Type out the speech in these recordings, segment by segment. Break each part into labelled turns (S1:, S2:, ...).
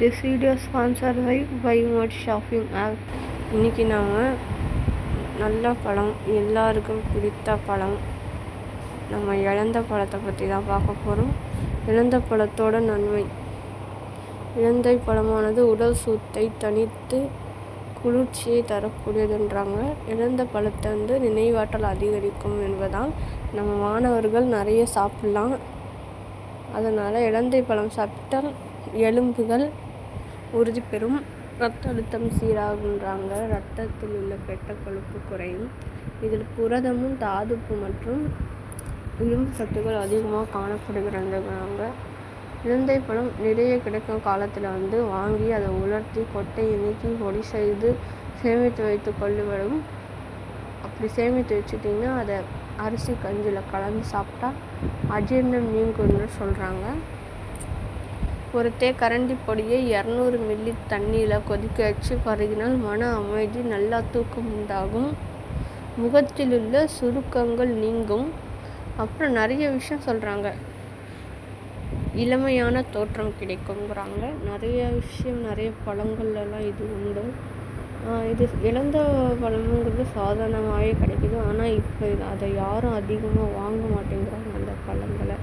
S1: This video sponsor by by mode shopping app இன்றைக்கி நாம் நல்ல பழம் எல்லாருக்கும் பிடித்த பழம் நம்ம இழந்த பழத்தை பற்றி தான் பார்க்க போகிறோம் இழந்த பழத்தோட நன்மை. இழந்தை பழமானது உடல் சூத்தை தனித்து குளிர்ச்சியை தரக்கூடியதுன்றாங்க. இழந்த பழத்தை வந்து நினைவாற்றல் அதிகரிக்கும் என்பதால் நம்ம மாணவர்கள் நிறைய சாப்பிட்லாம். அதனால் இழந்தை பழம் சாப்பிட்டால் எலும்புகள் உறுதி பெறும். ரத்த அழுத்தம் சீராகுன்றாங்க. ரத்தத்தில் உள்ள கெட்ட கொழுப்பு குறையும். இதில் புரதமும் தாதுப்பு மற்றும் இரும்பு சத்துக்கள் அதிகமாக காணப்படுகிறதுங்கிறாங்க இலந்தை பழம் நிறைய கிடைக்கும் காலத்தில் வந்து வாங்கி அதை உலர்த்தி கொட்டையை நீக்கி பொடி செய்து சேமித்து வைத்து கொள்ளுவதும் அப்படி சேமித்து வச்சுட்டிங்கன்னா அதை அரிசி கஞ்சியில் கலந்து சாப்பிட்டா அஜீர்ணம் நீங்கும்னு சொல்கிறாங்க ஒரு தே கரண்டி பொடியை இரநூறு மில்லி தண்ணியில் கொதிக்க வச்சு பருகினால் மன அமைதி நல்லா தூக்கம் உண்டாகும். முகத்தில் உள்ள சுருக்கங்கள் நீங்கும். அப்புறம் நிறைய விஷயம் சொல்கிறாங்க இளமையான தோற்றம் கிடைக்குங்கிறாங்க நிறைய விஷயம் நிறைய பழங்கள்லாம் இது உண்டு. இது இழந்த பழமுங்கிறது சாதாரணமாகவே கிடைக்கிது. ஆனால் இப்போ அதை யாரும் அதிகமாக வாங்க மாட்டேங்கிறாங்க அந்த பழங்களை.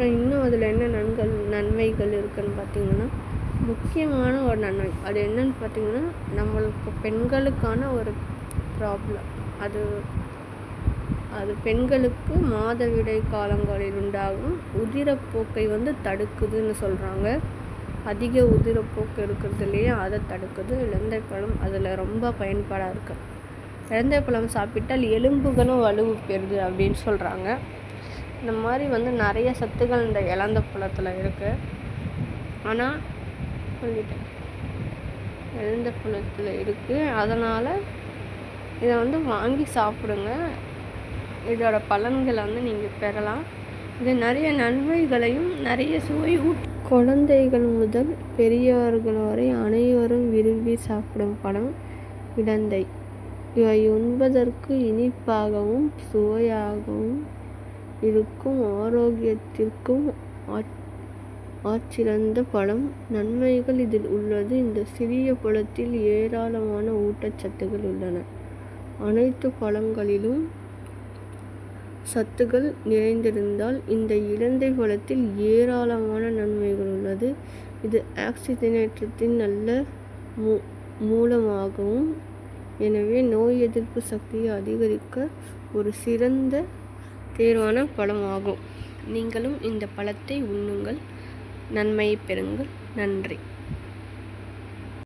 S1: அப்புறம் இன்னும் அதில் என்ன நன்கள் நன்மைகள் இருக்குதுன்னு பார்த்தீங்கன்னா முக்கியமான ஒரு நன்மை. அது என்னன்னு பார்த்தீங்கன்னா நம்மளுக்கு பெண்களுக்கான ஒரு ப்ராப்ளம் அது அது பெண்களுக்கு மாதவிடை காலங்களில் உண்டாகும். உதிரப்போக்கை வந்து தடுக்குதுன்னு சொல்கிறாங்க அதிக உதிரப்போக்கு இருக்கிறதுலையே அதை தடுக்குது. இலந்தை பழம் அதில் ரொம்ப பயன்பாடாக இருக்குது இலந்தை பழம் சாப்பிட்டால் எலும்புகளும் வலுவு பெறுது அப்படின்னு சொல்கிறாங்க இந்த மாதிரி வந்து நிறைய சத்துக்கள் இந்த இழந்த பழத்தில் இருக்குது ஆனால் சொல்லிட்டேன். இழந்த பழத்தில் இருக்குது அதனால் இதை வந்து வாங்கி சாப்பிடுங்க. இதோட பலன்களை வந்து நீங்கள் பெறலாம். இது நிறைய நன்மைகளையும் நிறைய சுவை குழந்தைகள் முதல் பெரியவர்கள் வரை அனைவரும் விரும்பி சாப்பிடும் பழம் இலந்தை. இவை உண்பதற்கு இனிப்பாகவும் சுவையாகவும் இருக்கும். ஆரோக்கியத்திற்கும் ஆச்சிறந்த பழம். நன்மைகள் இதில் உள்ளது. இந்த சிறிய பழத்தில் ஏராளமான ஊட்டச்சத்துகள் உள்ளன. அனைத்து பழங்களிலும் சத்துக்கள் நிறைந்திருந்தால் இந்த இலந்தை பழத்தில் ஏராளமான நன்மைகள் உள்ளது. இது ஆக்சிஜனேற்றத்தின் நல்ல மூ மூலமாகவும் எனவே நோய் எதிர்ப்பு சக்தியை அதிகரிக்க ஒரு சிறந்த தேர்வான பழமாகும். நீங்களும் இந்த பழத்தை உண்ணுங்கள். நன்மையை பெறுங்கள். நன்றி.